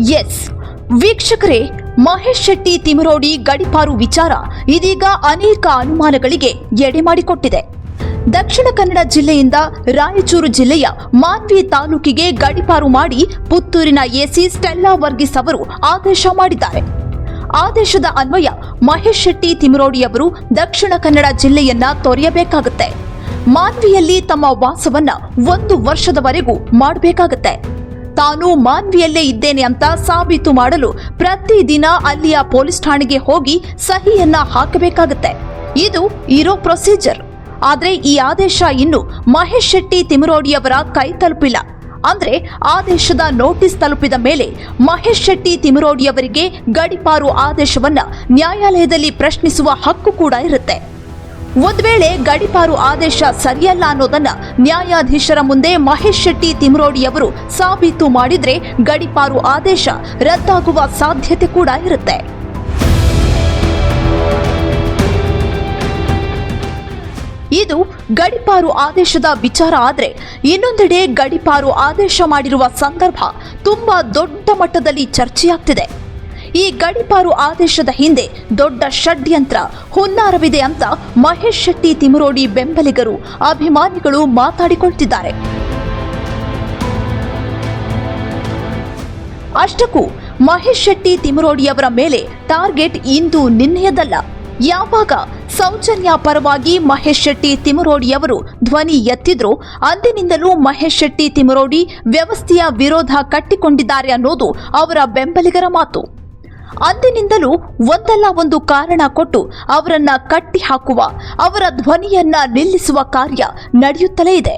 S. ವೀಕ್ಷಕರೇ, ಮಹೇಶ್ ಶೆಟ್ಟಿ ತಿಮರೋಡಿ ಗಡಿಪಾರು ವಿಚಾರ ಇದೀಗ ಅನೇಕ ಅನುಮಾನಗಳಿಗೆ ಎಡೆ ಮಾಡಿಕೊಟ್ಟಿದೆ. ದಕ್ಷಿಣ ಕನ್ನಡ ಜಿಲ್ಲೆಯಿಂದ ರಾಯಚೂರು ಜಿಲ್ಲೆಯ ಮಾನ್ವಿ ತಾಲೂಕಿಗೆ ಗಡಿಪಾರು ಮಾಡಿ ಪುತ್ತೂರಿನ ಎಸಿ ಸ್ಟೆಲ್ಲಾ ವರ್ಗೀಸ್ ಅವರು ಆದೇಶ ಮಾಡಿದ್ದಾರೆ. ಆದೇಶದ ಅನ್ವಯ ಮಹೇಶ್ ಶೆಟ್ಟಿ ತಿಮರೋಡಿಯವರು ದಕ್ಷಿಣ ಕನ್ನಡ ಜಿಲ್ಲೆಯನ್ನ ತೊರೆಯಬೇಕಾಗುತ್ತೆ. ಮಾನ್ವಿಯಲ್ಲಿ ತಮ್ಮ ವಾಸವನ್ನ ಒಂದು ವರ್ಷದವರೆಗೂ ಮಾಡಬೇಕಾಗತ್ತೆ. ತಾನು ಮಾನ್ವಿಯಲ್ಲೇ ಇದ್ದೇನೆ ಅಂತ ಸಾಬೀತು ಮಾಡಲು ಪ್ರತಿದಿನ ಅಲ್ಲಿಯ ಪೊಲೀಸ್ ಠಾಣೆಗೆ ಹೋಗಿ ಸಹಿಯನ್ನ ಹಾಕಬೇಕಾಗತ್ತೆ. ಇದು ಇರೋ ಪ್ರೊಸೀಜರ್. ಆದ್ರೆ ಈ ಆದೇಶ ಇನ್ನು ಮಹೇಶ್ ಶೆಟ್ಟಿ ತಿಮರೋಡಿಯವರ ಕೈ ತಲುಪಿಲ್ಲ. ಅಂದ್ರೆ ಆದೇಶದ ನೋಟಿಸ್ ತಲುಪಿದ ಮೇಲೆ ಮಹೇಶ್ ಶೆಟ್ಟಿ ತಿಮರೋಡಿಯವರಿಗೆ ಗಡಿಪಾರು ಆದೇಶವನ್ನ ನ್ಯಾಯಾಲಯದಲ್ಲಿ ಪ್ರಶ್ನಿಸುವ ಹಕ್ಕು ಕೂಡ ಇರುತ್ತೆ. ಒಂದ್ ವೇಳೆ ಗಡಿಪಾರು ಆದೇಶ ಸರಿಯಲ್ಲ ಅನ್ನೋದನ್ನ ನ್ಯಾಯಾಧೀಶರ ಮುಂದೆ ಮಹೇಶ್ ಶೆಟ್ಟಿ ತಿಮರೋಡಿಯವರು ಸಾಬೀತು ಮಾಡಿದ್ರೆ ಗಡಿಪಾರು ಆದೇಶ ರದ್ದಾಗುವ ಸಾಧ್ಯತೆ ಕೂಡ ಇರುತ್ತೆ. ಇದು ಗಡಿಪಾರು ಆದೇಶದ ವಿಚಾರ ಆದರೆ ಇನ್ನೊಂದೆಡೆ ಗಡಿಪಾರು ಆದೇಶ ಮಾಡಿರುವ ಸಂದರ್ಭ ತುಂಬಾ ದೊಡ್ಡ ಮಟ್ಟದಲ್ಲಿ ಚರ್ಚೆಯಾಗ್ತಿದೆ. ಈ ಗಡಿಪಾರು ಆದೇಶದ ಹಿಂದೆ ದೊಡ್ಡ ಷಡ್ಯಂತ್ರ ಹುನ್ನಾರವಿದೆ ಅಂತ ಮಹೇಶ್ ಶೆಟ್ಟಿ ತಿಮರೋಡಿ ಬೆಂಬಲಿಗರು, ಅಭಿಮಾನಿಗಳು ಮಾತಾಡಿಕೊಳ್ತಿದ್ದಾರೆ. ಅಷ್ಟಕ್ಕೂ ಮಹೇಶ್ ಶೆಟ್ಟಿ ತಿಮರೋಡಿಯವರ ಮೇಲೆ ಟಾರ್ಗೆಟ್ ಇಂದು ನಿನ್ನೆಯದಲ್ಲ. ಯಾವಾಗ ಸೌಜನ್ಯ ಪರವಾಗಿ ಮಹೇಶ್ ಶೆಟ್ಟಿ ತಿಮರೋಡಿಯವರು ಧ್ವನಿ ಎತ್ತಿದ್ರೋ, ಅಂದಿನಿಂದಲೂ ಮಹೇಶ್ ಶೆಟ್ಟಿ ತಿಮರೋಡಿ ವ್ಯವಸ್ಥೆಯ ವಿರೋಧ ಕಟ್ಟಿಕೊಂಡಿದ್ದಾರೆ ಅನ್ನೋದು ಅವರ ಬೆಂಬಲಿಗರ ಮಾತು. ಅಂದಿನಿಂದಲೂ ಒಂದಲ್ಲ ಒಂದು ಕಾರಣ ಕೊಟ್ಟು ಅವರನ್ನ ಕಟ್ಟಿ ಹಾಕುವ ಅವರ ಧ್ವನಿಯನ್ನ ನಿಲ್ಲಿಸುವ ಕಾರ್ಯ ನಡೆಯುತ್ತಲೇ ಇದೆ.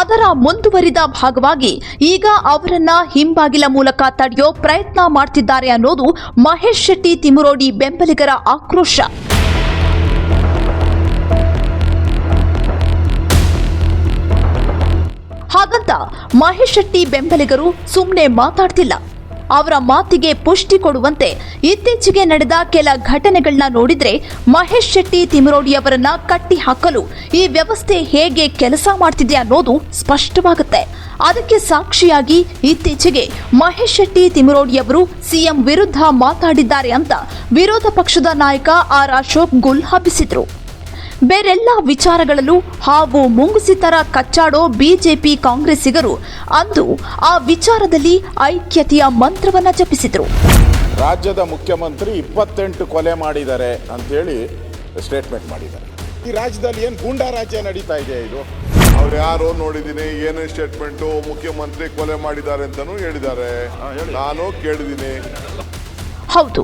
ಅದರ ಮುಂದುವರಿದ ಭಾಗವಾಗಿ ಈಗ ಅವರನ್ನ ಹಿಂಬಾಗಿಲ ಮೂಲಕ ತಡೆಯೋ ಪ್ರಯತ್ನ ಮಾಡ್ತಿದ್ದಾರೆ ಅನ್ನೋದು ಮಹೇಶ್ ಶೆಟ್ಟಿ ತಿಮುರೋಡಿ ಬೆಂಬಲಿಗರ ಆಕ್ರೋಶ. ಹಾಗಂತ ಮಹೇಶ್ ಶೆಟ್ಟಿ ಬೆಂಬಲಿಗರು ಸುಮ್ಮನೆ ಮಾತಾಡ್ತಿಲ್ಲ. ಅವರ ಮಾತಿಗೆ ಪುಷ್ಟಿ ಕೊಡುವಂತೆ ಇತ್ತೀಚೆಗೆ ನಡೆದ ಕೆಲ ಘಟನೆಗಳನ್ನ ನೋಡಿದ್ರೆ ಮಹೇಶ್ ಶೆಟ್ಟಿ ತಿಮರೋಡಿಯವರನ್ನ ಕಟ್ಟಿ ಹಾಕಲು ಈ ವ್ಯವಸ್ಥೆ ಹೇಗೆ ಕೆಲಸ ಮಾಡ್ತಿದೆ ಅನ್ನೋದು ಸ್ಪಷ್ಟವಾಗುತ್ತೆ. ಅದಕ್ಕೆ ಸಾಕ್ಷಿಯಾಗಿ ಇತ್ತೀಚೆಗೆ ಮಹೇಶ್ ಶೆಟ್ಟಿ ತಿಮರೋಡಿಯವರು ಸಿಎಂ ವಿರುದ್ಧ ಮಾತಾಡಿದ್ದಾರೆ ಅಂತ ವಿರೋಧ ಪಕ್ಷದ ನಾಯಕ ಆರ್ ಅಶೋಕ್ ಗುಲ್ ಹಬ್ಬಿಸಿದ್ರು ಬೇರೆಲ್ಲ ವಿಚಾರಗಳಲ್ಲೂ ಹಾವು ಮುಂಗುಸಿತರ ಕಚ್ಚಾಡೋ ಬಿಜೆಪಿ ಕಾಂಗ್ರೆಸ್ಸಿಗರು ಅಂದು ಆ ವಿಚಾರದಲ್ಲಿ ಐಕ್ಯತೆಯ ಮಂತ್ರವನ್ನ ಜಪಿಸಿದರು. ರಾಜ್ಯದ ಮುಖ್ಯಮಂತ್ರಿ ಇಪ್ಪತ್ತೆಂಟು ಕೊಲೆ ಮಾಡಿದ್ದಾರೆ ಅಂತೇಳಿ ಸ್ಟೇಟ್ಮೆಂಟ್ ಮಾಡಿದ್ದಾರೆ. ಈ ರಾಜ್ಯದಲ್ಲಿ ಏನು ಗೂಂಡಾ ರಾಜ್ಯ ನಡೀತಾ ಇದೆ ಇದು? ಅವ್ರು ಯಾರೋ ನೋಡಿದ್ದೀನಿ ಏನೇನು ಸ್ಟೇಟ್ಮೆಂಟು ಮುಖ್ಯಮಂತ್ರಿ ಕೊಲೆ ಮಾಡಿದ್ದಾರೆ ಅಂತಲೂ ಹೇಳಿದ್ದಾರೆ. ನಾನು ಕೇಳಿದ್ದೀನಿ. ಹೌದು.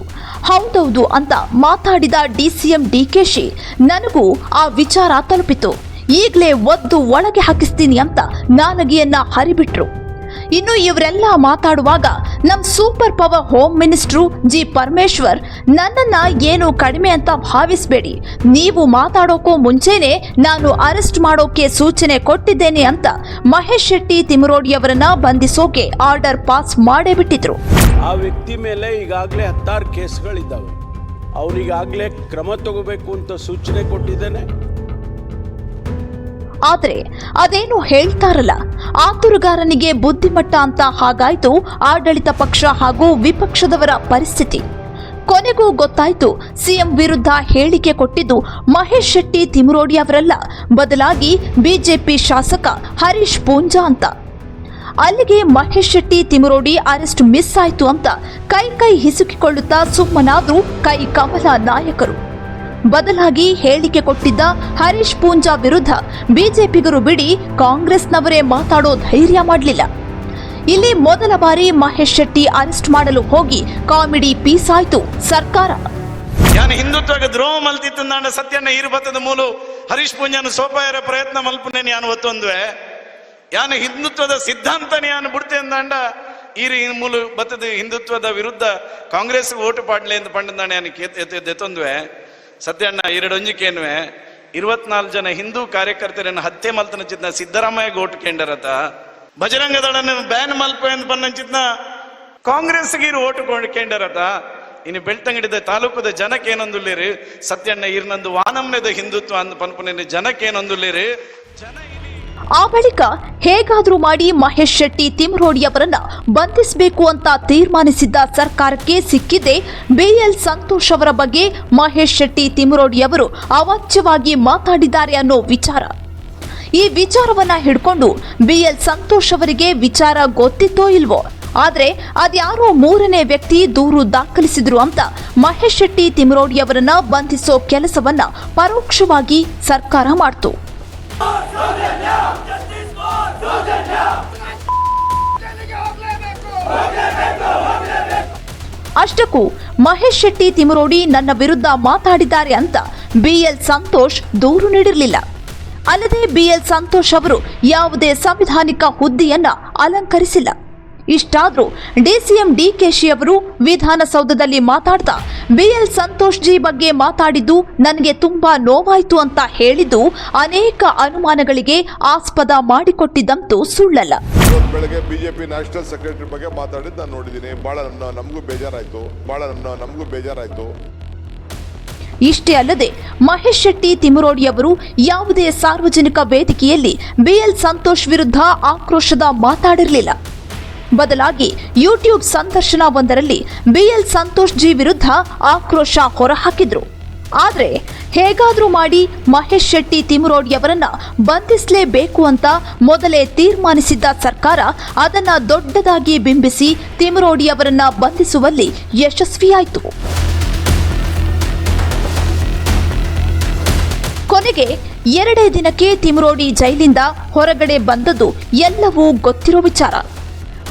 ಹೌದೌದು ಅಂತ ಮಾತಾಡಿದ ಡಿಸಿಎಂ ಡಿಕೆಶಿ, ನನಗೂ ಆ ವಿಚಾರ ತಲುಪಿತು. ಈಗಲೇ ಒದ್ದು ಒಳಗೆ ಹಾಕಿಸ್ತೀನಿ ಅಂತ ನಾಲಗೆಯನ್ನ ಹರಿಬಿಟ್ರು. ಇನ್ನು ಇವರೆಲ್ಲ ಮಾತಾಡುವಾಗ ನಮ್ super power home minister G Parameshwar, ನನ್ನನ್ನ ಏನು ಕಡಿಮೆ ಅಂತ ಭಾವಿಸಬೇಡಿ. ನೀವು ಮಾತಾಡೋಕೋ ಮುಂಚೆನೆ ನಾನು ಅರೆಸ್ಟ್ ಮಾಡೋಕೆ ಸೂಚನೆ ಕೊಟ್ಟಿದ್ದೇನೆ ಅಂತ ಮಹೇಶ್ ಶೆಟ್ಟಿ ತಿಮರೋಡಿಯವರನ್ನ ಬಂಧಿಸೋಕೆ ಆರ್ಡರ್ ಪಾಸ್ ಮಾಡೇ ಬಿಟ್ಟಿದ್ರು. ಆ ವ್ಯಕ್ತಿ ಮೇಲೆ ಈಗಾಗಲೇ ಹತ್ತಾರು ಕೇಸ್ಗಳಿದ್ದಾವೆ. ಅವರಿಗಾಗಲೇ ಕ್ರಮ ತಗೋಬೇಕು ಅಂತ ಸೂಚನೆ ಕೊಟ್ಟಿದ್ದೇನೆ. ಆದ್ರೆ ಅದೇನು ಹೇಳ್ತಾರಲ್ಲ ಆತುರುಗಾರನಿಗೆ ಬುದ್ಧಿಮಟ್ಟ ಅಂತ ಹಾಗಾಯ್ತು ಆಡಳಿತ ಪಕ್ಷ ಹಾಗೂ ವಿಪಕ್ಷದವರ ಪರಿಸ್ಥಿತಿ. ಕೊನೆಗೂ ಗೊತ್ತಾಯ್ತು ಸಿಎಂ ವಿರುದ್ಧ ಹೇಳಿಕೆ ಕೊಟ್ಟಿದ್ದು ಮಹೇಶ್ ಶೆಟ್ಟಿ ತಿಮರೋಡಿ ಅವರಲ್ಲ, ಬದಲಾಗಿ ಬಿಜೆಪಿ ಶಾಸಕ ಹರೀಶ್ ಪೂಂಜಾ ಅಂತ. ಅಲ್ಲಿಗೆ ಮಹೇಶ್ ಶೆಟ್ಟಿ ತಿಮರೋಡಿ ಅರೆಸ್ಟ್ ಮಿಸ್ ಆಯ್ತು ಅಂತ ಕೈ ಕೈ ಹಿಸುಕಿಕೊಳ್ಳುತ್ತಾ ಸುಮ್ಮನಾದ್ರು ಕೈ ಕಮಲ ನಾಯಕರು. ಬದಲಾಗಿ ಹೇಳಿಕೆ ಕೊಟ್ಟಿದ್ದ ಹರೀಶ್ ಪೂಂಜಾ ವಿರುದ್ಧ ಬಿಜೆಪಿಗರು ಬಿಡಿ ಕಾಂಗ್ರೆಸ್ನವರೇ ಮಾತಾಡೋ ಧೈರ್ಯ ಮಾಡಲಿಲ್ಲ. ಇಲ್ಲಿ ಮೊದಲ ಬಾರಿ ಮಹೇಶ್ ಶೆಟ್ಟಿ ಅರೆಸ್ಟ್ ಮಾಡಲು ಹೋಗಿ ಕಾಮಿಡಿ ಪೀಸ್ ಆಯ್ತು ಸರ್ಕಾರ. ಯಾನ ಹಿಂದುತ್ವಕ್ಕೆ ದ್ರೋಹ ಮಲ್ತಿತ್ತಂದಾಂಡ ಸತ್ಯನ ಈರುಬತ್ತದ ಮೂಲ ಹರೀಶ್ ಪೂಂಜಾನ ಸೋಪಾಯರ ಪ್ರಯತ್ನ ಮಲ್ಪನೆ ಯಾನು ಒತ್ತೊಂದುವೆ ಯಾನ ಹಿಂದುತ್ವದ ಸಿದ್ಧಾಂತ ಯಾನು ಬಿಡ್ತೆ ಅಂದಾಂಡ ಈ ಮೂಲ ಬತ್ತದ ಹಿಂದುತ್ವದ ವಿರುದ್ಧ ಕಾಂಗ್ರೆಸ್ ಓಟು ಪಾಡ್ಲೆ ಅಂತ ಪಂಡದಾಣ ಯಾನು ಎತ್ತೊಂದುವೆ. ಸತ್ಯಣ್ಣ ಎರಡೊಂಜಿಕೇನುವೆ ಇರುವತ್ನಾಲ್ಕು ಜನ ಹಿಂದೂ ಕಾರ್ಯಕರ್ತರನ್ನು ಹತ್ಯೆ ಮಲ್ತನ ಚಿತ್ನ ಸಿದ್ದರಾಮಯ್ಯ ಗೋಟ್ ಕೇಂಡರತ ಬಜರಂಗ ದಳನ ಬ್ಯಾನ್ ಮಲ್ಪ ಎಂದು ಕಾಂಗ್ರೆಸ್ ಕಾಂಗ್ರೆಸ್ಗೆ ಇರು ಓಟು ಕೇಂಡರತ ಇನ್ನು ಬೆಳ್ತಂಗಡಿದ ತಾಲೂಕದ ಜನಕ್ಕೆ ಏನೊಂದುಲ್ಲೇರಿ ಸತ್ಯಣ್ಣ, ಇರ್ನಂದು ವಾನಮ್ಯದ ಹಿಂದುತ್ವ ಅಂದ್ ಪನ್ಪುನ ಜನಕ್ಕೆ ಏನೊಂದುಲ್ಲೇರಿ ಜನ ಆ ಬಳಿಕ ಹೇಗಾದರೂ ಮಾಡಿ ಮಹೇಶ್ ಶೆಟ್ಟಿ ತಿಮ್ರೋಡಿ ಅವರನ್ನ ಬಂಧಿಸಬೇಕು ಅಂತ ತೀರ್ಮಾನಿಸಿದ್ದ ಸರ್ಕಾರಕ್ಕೆ ಸಿಕ್ಕಿದೆ. ಬಿಎಲ್ ಸಂತೋಷ್ ಅವರ ಬಗ್ಗೆ ಮಹೇಶ್ ಶೆಟ್ಟಿ ತಿಮ್ರೋಡಿ ಅವರು ಅವಾಚ್ಯವಾಗಿ ಮಾತಾಡಿದ್ದಾರೆ ಅನ್ನೋ ವಿಚಾರ. ಈ ವಿಚಾರವನ್ನ ಹಿಡ್ಕೊಂಡು ಬಿಎಲ್ ಸಂತೋಷ್ ಅವರಿಗೆ ವಿಚಾರ ಗೊತ್ತಿತ್ತೋ ಇಲ್ವೋ? ಆದರೆ ಅದ್ಯಾರೋ ಮೂರನೇ ವ್ಯಕ್ತಿ ದೂರು ದಾಖಲಿಸಿದ್ರು ಅಂತ ಮಹೇಶ್ ಶೆಟ್ಟಿ ತಿಮ್ರೋಡಿ ಅವರನ್ನ ಬಂಧಿಸೋ ಕೆಲಸವನ್ನ ಪರೋಕ್ಷವಾಗಿ ಸರ್ಕಾರ ಮಾಡ್ತು. ಅಷ್ಟಕ್ಕೂ ಮಹೇಶ್ ಶೆಟ್ಟಿ ತಿಮರೋಡಿ ನನ್ನ ವಿರುದ್ಧ ಮಾತಾಡಿದ್ದಾರೆ ಅಂತ ಬಿಎಲ್ ಸಂತೋಷ್ ದೂರು ನೀಡಿರಲಿಲ್ಲ. ಅಲ್ಲದೆ ಬಿಎಲ್ ಸಂತೋಷ್ ಅವರು ಯಾವುದೇ ಸಂವಿಧಾನಿಕ ಹುದ್ದೆಯನ್ನ ಅಲಂಕರಿಸಿಲ್ಲ. ಇಷ್ಟಾದ್ರೂ ಡಿಸಿಎಂ ಡಿಕೆಶಿ ಅವರು ವಿಧಾನಸೌಧದಲ್ಲಿ ಮಾತಾಡ್ತಾ ಬಿಎಲ್ ಸಂತೋಷ್ ಜಿ ಬಗ್ಗೆ ಮಾತಾಡಿದ್ದು ನನಗೆ ತುಂಬಾ ನೋವಾಯಿತು ಅಂತ ಹೇಳಿದ್ದು ಅನೇಕ ಅನುಮಾನಗಳಿಗೆ ಆಸ್ಪದ ಮಾಡಿಕೊಟ್ಟಿದ್ದಂತೂ ಸುಳ್ಳಲ್ಲ. ಬೆಳಗ್ಗೆ ಬಿಜೆಪಿ ನ್ಯಾಷನಲ್ ಸೆಕ್ರೆಟರಿ ಬಗ್ಗೆ ಮಾತಾಡಿದ್ದು ನಾನು ನೋಡಿದ್ದೀನಿ. ಬಹಳ ನಮಗೂ ಬೇಜಾರಾಯಿತು. ಬಹಳ ನಮಗೂ ಬೇಜಾರಾಯಿತು. ಇಷ್ಟೇ ಅಲ್ಲದೆ ಮಹೇಶ್ ಶೆಟ್ಟಿ ತಿಮರೋಡಿ ಅವರು ಯಾವುದೇ ಸಾರ್ವಜನಿಕ ವೇದಿಕೆಯಲ್ಲಿ ಬಿಎಲ್ ಸಂತೋಷ್ ವಿರುದ್ಧ ಆಕ್ರೋಶದ ಮಾತಾಡಿರಲಿಲ್ಲ. ಬದಲಾಗಿ ಯೂಟ್ಯೂಬ್ ಸಂದರ್ಶನವೊಂದರಲ್ಲಿ ಬಿಎಲ್ ಸಂತೋಷ್ ಜಿ ವಿರುದ್ಧ ಆಕ್ರೋಶ ಹೊರಹಾಕಿದ್ರು. ಆದರೆ ಹೇಗಾದರೂ ಮಾಡಿ ಮಹೇಶ್ ಶೆಟ್ಟಿ ತಿಮರೋಡಿಯವರನ್ನ ಬಂಧಿಸಲೇಬೇಕು ಅಂತ ಮೊದಲೇ ತೀರ್ಮಾನಿಸಿದ್ದ ಸರ್ಕಾರ ಅದನ್ನ ದೊಡ್ಡದಾಗಿ ಬಿಂಬಿಸಿ ತಿಮರೋಡಿಯವರನ್ನ ಬಂಧಿಸುವಲ್ಲಿ ಯಶಸ್ವಿಯಾಯಿತು. ಕೊನೆಗೆ ಎರಡೇ ದಿನಕ್ಕೆ ತಿಮರೋಡಿ ಜೈಲಿಂದ ಹೊರಗಡೆ ಬಂದದ್ದು ಎಲ್ಲವೂ ಗೊತ್ತಿರೋ ವಿಚಾರ.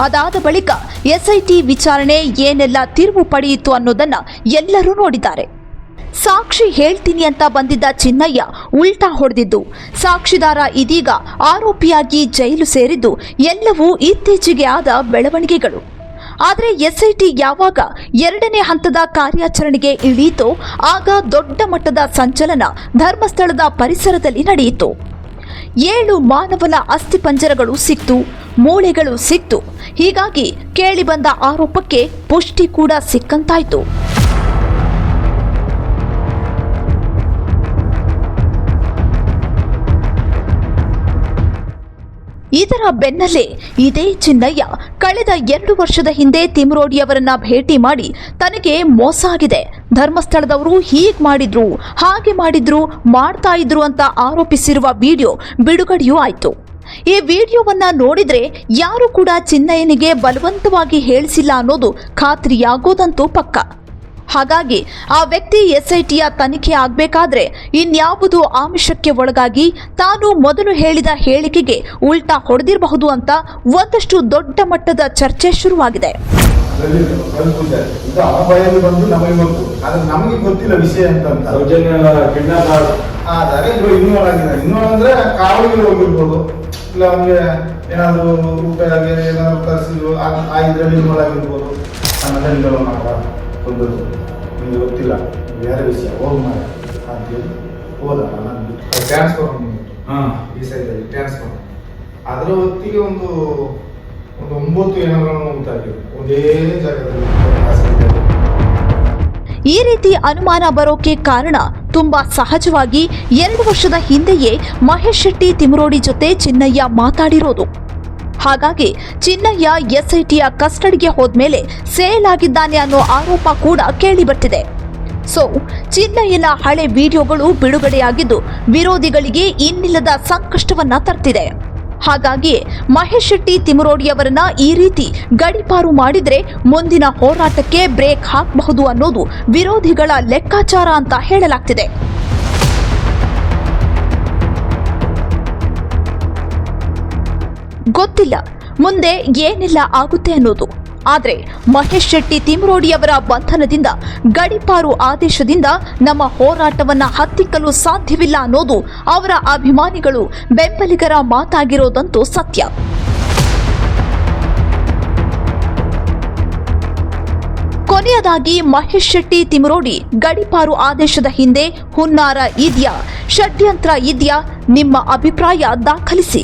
ಅದಾದ ಬಳಿಕ ಎಸ್ಐಟಿ ವಿಚಾರಣೆ ಏನೆಲ್ಲ ತಿರುವು ಪಡೆಯಿತು ಅನ್ನೋದನ್ನ ಎಲ್ಲರೂ ನೋಡಿದ್ದಾರೆ. ಸಾಕ್ಷಿ ಹೇಳ್ತೀನಿ ಅಂತ ಬಂದಿದ್ದ ಚಿನ್ನಯ್ಯ ಉಲ್ಟಾ ಹೊಡೆದಿದ್ದು. ಸಾಕ್ಷಿದಾರ ಇದೀಗ ಆರೋಪಿಯಾಗಿ ಜೈಲು ಸೇರಿದ್ದು ಎಲ್ಲವೂ ಇತ್ತೀಚೆಗೆ ಆದ ಬೆಳವಣಿಗೆಗಳು. ಆದರೆ ಎಸ್ಐಟಿ ಯಾವಾಗ ಎರಡನೇ ಹಂತದ ಕಾರ್ಯಾಚರಣೆಗೆ ಇಳಿಯಿತೋ ಆಗ ದೊಡ್ಡ ಮಟ್ಟದ ಸಂಚಲನ ಧರ್ಮಸ್ಥಳದ ಪರಿಸರದಲ್ಲಿ ನಡೆಯಿತು. ಏಳು ಮಾನವನ ಅಸ್ಥಿಪಂಜರಗಳು ಸಿಕ್ತು. ಮೂಳೆಗಳು ಸಿಕ್ತು. ಹೀಗಾಗಿ ಕೇಳಿಬಂದ ಆರೋಪಕ್ಕೆ ಪುಷ್ಟಿ ಕೂಡ ಸಿಕ್ಕಂತಾಯ್ತು. ಇದರ ಬೆನ್ನಲ್ಲೇ ಇದೇ ಚಿನ್ನಯ್ಯ ಕಳೆದ ಎರಡು ವರ್ಷದ ಹಿಂದೆ ತಿಮರೋಡಿಯವರನ್ನ ಭೇಟಿ ಮಾಡಿ ತನಗೆ ಮೋಸ ಆಗಿದೆ. ಧರ್ಮಸ್ಥಳದವರು ಹೀಗ್ ಮಾಡಿದ್ರು, ಹಾಗೆ ಮಾಡಿದ್ರು, ಮಾಡ್ತಾ ಇದ್ರು ಅಂತ ಆರೋಪಿಸಿರುವ ವಿಡಿಯೋ ಬಿಡುಗಡೆಯೂ ಆಯ್ತು. ಈ ವಿಡಿಯೋವನ್ನ ನೋಡಿದ್ರೆ ಯಾರು ಕೂಡ ಚಿನ್ನಯ್ಯನಿಗೆ ಬಲವಂತವಾಗಿ ಹೇಳಿಸಿಲ್ಲ ಅನ್ನೋದು ಖಾತ್ರಿಯಾಗೋದಂತೂ ಪಕ್ಕ. ಹಾಗಾಗಿ ಆ ವ್ಯಕ್ತಿ ಎಸ್ಐಟಿಯ ತನಿಖೆ ಆಗಬೇಕಾದ್ರೆ ಇನ್ಯಾವುದೋ ಆಮಿಷಕ್ಕೆ ಒಳಗಾಗಿ ತಾನು ಮೊದಲು ಹೇಳಿದ ಹೇಳಿಕೆಗೆ ಉಲ್ಟಾ ಹೊಡೆದಿರಬಹುದು ಅಂತ ಒಂದಷ್ಟು ದೊಡ್ಡ ಮಟ್ಟದ ಚರ್ಚೆ ಶುರುವಾಗಿದೆ. ಸೌಜನ್ಯ ಇಲ್ಲ ಅವ್ನಿಗೆ ಏನಾದ್ರು ಆಗಿ ಏನಾದ್ರು ತರಿಸಿದ್ರು ಆ ಇದ್ರಲ್ಲಿ ಇನ್ವಾಲ್ವ್ ಆಗಿರ್ಬೋದು ನಮ್ಮದನ್ನೆಲ್ಲ ಮಾಡ ಕೊಂದದ್ದು ನಿಮಗೆ ಗೊತ್ತಿಲ್ಲ ಬೇರೆ ವಿಷಯ ಹೋಗಿ ಮಾಡ ಅಂತೇಳಿ ಹೋದ. ನಾನು ಟ್ರಾನ್ಸ್ಫರ್ ಹಾಂ. ಈ ಸೈಡಲ್ಲಿ ಟ್ರಾನ್ಸ್ಫರ್ ಅದರ ಹೊತ್ತಿಗೆ ಒಂದು ಒಂದು ಒಂಬತ್ತು ಏನಾದರೂ ಅಂತ ಆಗಿದೆ ಒಂದೇ ಜಾಗದಲ್ಲಿ. ಈ ರೀತಿ ಅನುಮಾನ ಬರೋಕೆ ಕಾರಣ ತುಂಬಾ ಸಹಜವಾಗಿ ಎರಡು ವರ್ಷದ ಹಿಂದೆಯೇ ಮಹೇಶ್ ಶೆಟ್ಟಿ ತಿಮರೋಡಿ ಜೊತೆ ಚಿನ್ನಯ್ಯ ಮಾತಾಡಿರೋದು. ಹಾಗಾಗಿ ಚಿನ್ನಯ್ಯ ಎಸ್ಐಟಿಯ ಕಸ್ಟಡಿಗೆ ಹೋದ್ಮೇಲೆ ಸೇಲ್ ಆಗಿದ್ದಾನೆ ಅನ್ನೋ ಆರೋಪ ಕೂಡ ಕೇಳಿಬರ್ತಿದೆ ಸೊ, ಚಿನ್ನಯ್ಯನ ಹಳೆ ವಿಡಿಯೋಗಳು ಬಿಡುಗಡೆಯಾಗಿದ್ದು ವಿರೋಧಿಗಳಿಗೆ ಇನ್ನಿಲ್ಲದ ಸಂಕಷ್ಟವನ್ನ ತರ್ತಿದೆ. ಹಾಗಾಗಿ ಮಹೇಶ್ ಶೆಟ್ಟಿ ತಿಮರೋಡಿಯವರನ್ನ ಈ ರೀತಿ ಗಡಿಪಾರು ಮಾಡಿದ್ರೆ ಮುಂದಿನ ಹೋರಾಟಕ್ಕೆ ಬ್ರೇಕ್ ಹಾಕಬಹುದು ಅನ್ನೋದು ವಿರೋಧಿಗಳ ಲೆಕ್ಕಾಚಾರ ಅಂತ ಹೇಳಲಾಗ್ತಿದೆ. ಗೊತ್ತಿಲ್ಲ, ಮುಂದೆ ಏನೆಲ್ಲ ಆಗುತ್ತೆ ಅನ್ನೋದು. ಆದ್ರೆ ಮಹೇಶ್ ಶೆಟ್ಟಿ ತಿಮರೋಡಿಯವರ ಬಂಧನದಿಂದ ಗಡಿಪಾರು ಆದೇಶದಿಂದ ನಮ್ಮ ಹೋರಾಟವನ್ನು ಹತ್ತಿಕ್ಕಲು ಸಾಧ್ಯವಿಲ್ಲ ಅನ್ನೋದು ಅವರ ಅಭಿಮಾನಿಗಳು ಬೆಂಬಲಿಗರ ಮಾತಾಗಿರೋದಂತೂ ಸತ್ಯ. ಕೊನೆಯದಾಗಿ ಮಹೇಶ್ ಶೆಟ್ಟಿ ತಿಮರೋಡಿ ಗಡಿಪಾರು ಆದೇಶದ ಹಿಂದೆ ಹುನ್ನಾರ ಇದೆಯಾ, ಷಡ್ಯಂತ್ರ ಇದ್ಯಾ, ನಿಮ್ಮ ಅಭಿಪ್ರಾಯ ದಾಖಲಿಸಿ.